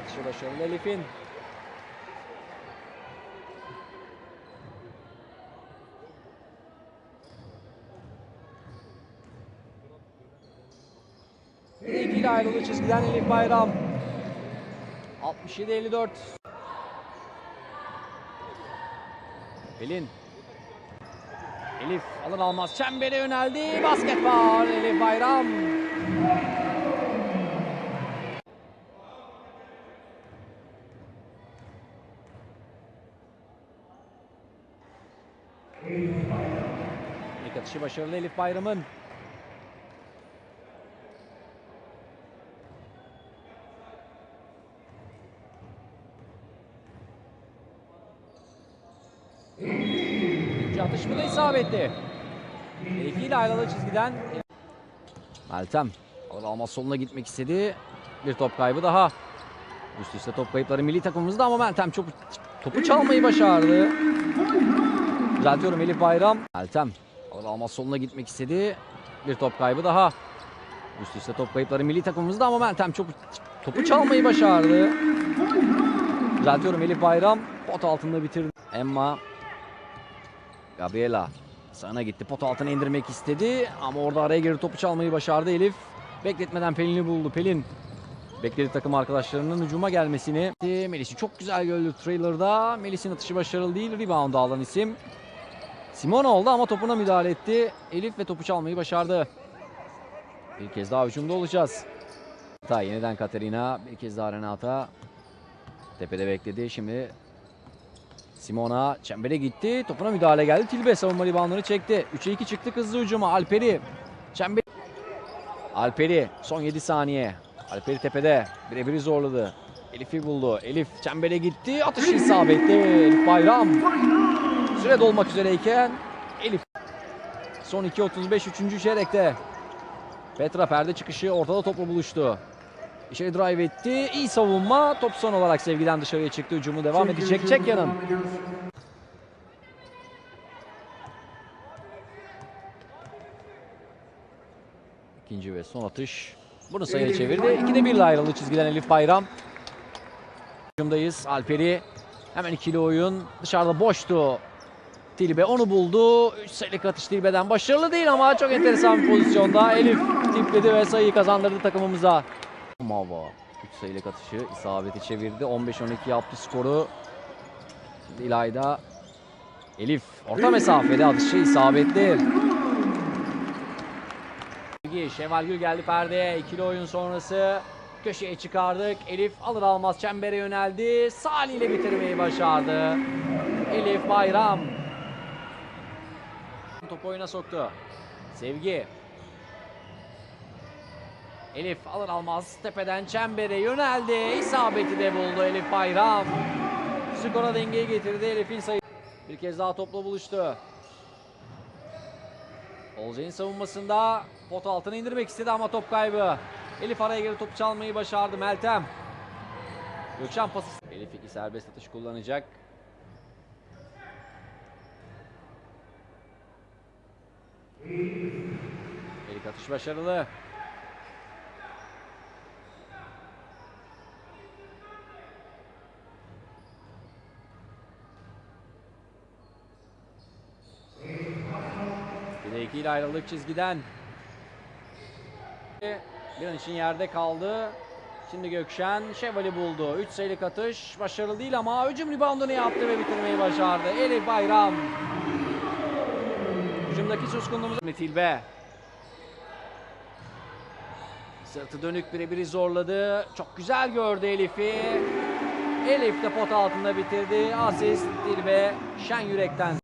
Atışı başarılı Elif'in. İkiyle ayrıldı çizgiden Elif Bayram. 67-54. Pelin. Elif alır almaz çembere yöneldi. Basket var Elif Bayram. İlk atışı başarılı Elif Bayram'ın. İkinci atış bu da isabetli. Elif ile ayrılı çizgiden. Meltem alır almaz soluna gitmek istedi. Bir top kaybı daha. Üst üste top kayıpları milli takımımızda ama Meltem çok topu çalmayı başardı. Düzeltiyorum Elif Bayram. Meltem alır almaz soluna gitmek istedi. Bir top kaybı daha. Üst üste top kayıpları milli takımımızda ama Meltem çok topu çalmayı başardı. Düzeltiyorum Elif Bayram. Pot altında bitirdi. Emma Gabriela sana gitti. Pot altına indirmek istedi ama orada araya girip topu çalmayı başardı Elif. Bekletmeden Pelin'i buldu. Pelin bekledi takım arkadaşlarının hücuma gelmesini. Melis'i çok güzel gördü trailer'da. Melis'in atışı başarılı değil. Rebound alan isim. Simona oldu ama topuna müdahale etti. Elif ve topu çalmayı başardı. Bir kez daha hücumda olacağız. Ta yeniden Katerina. Bir kez daha Renata. Tepede bekledi. Şimdi Simona çembere gitti. Topuna müdahale geldi. Tilbe savunma reboundını çekti. 3'e 2 çıktı hızlı hücuma. Alperi. Çember. Alperi son 7 saniye. Alperi tepede. Birebiri zorladı. Elif'i buldu. Elif çembere gitti. Atış isabetli. Elif Bayram. Süre dolmak üzereyken Elif. Son 2.35 3. çeyrekte. Petra perde çıkışı ortada topla buluştu. İçeri drive etti. İyi savunma. Top son olarak sevgiden dışarıya çıktı. Hücumu devam edecek. Çekya'nın. İkinci ve son atış. Bunu sayıya çevirdi. İkide birle ayrıldı çizgiden Elif Bayram. Hücumdayız. Alperi hemen ikili oyun. Dışarıda boştu. Tilbe onu buldu. 3 sayılık atış Tilbe'den başarılı değil ama çok enteresan bir pozisyonda. Elif tipledi ve sayıyı kazandırdı takımımıza. Mava 3 sayılık atışı isabeti çevirdi. 15-12 yaptı skoru. İlayda Elif orta mesafede atışı isabetli. Şevval Gül geldi perdeye. İkili oyun sonrası köşeye çıkardık. Elif alır almaz çembere yöneldi. Salih ile bitirmeyi başardı. Elif Bayram. Topu oyuna soktu. Sevgi. Elif alır almaz tepeden çembere yöneldi. İsabeti de buldu Elif Bayram. Skora dengeyi getirdi Elif'in sayı. Bir kez daha topla buluştu. Olcay'ın savunmasında pot altına indirmek istedi ama top kaybı. Elif araya girip topu çalmayı başardı Meltem. Gökşen pası. Elif iki serbest atış kullanacak. İlk atış başarılı. Bir de iki ile ayrıldık çizgiden. Bir an için yerde kaldı. Şimdi Gökşen Şevval'i buldu. 3 sayılık atış başarılı değil ama hücum reboundunu yaptı ve bitirmeyi başardı. Elif Bayram. Hücumdaki suskunluğumuz Tilbe. Sırtı dönük birebiri zorladı. Çok güzel gördü Elif'i. Elif de pot altında bitirdi. Asist Tilbe Şen Yürek'ten.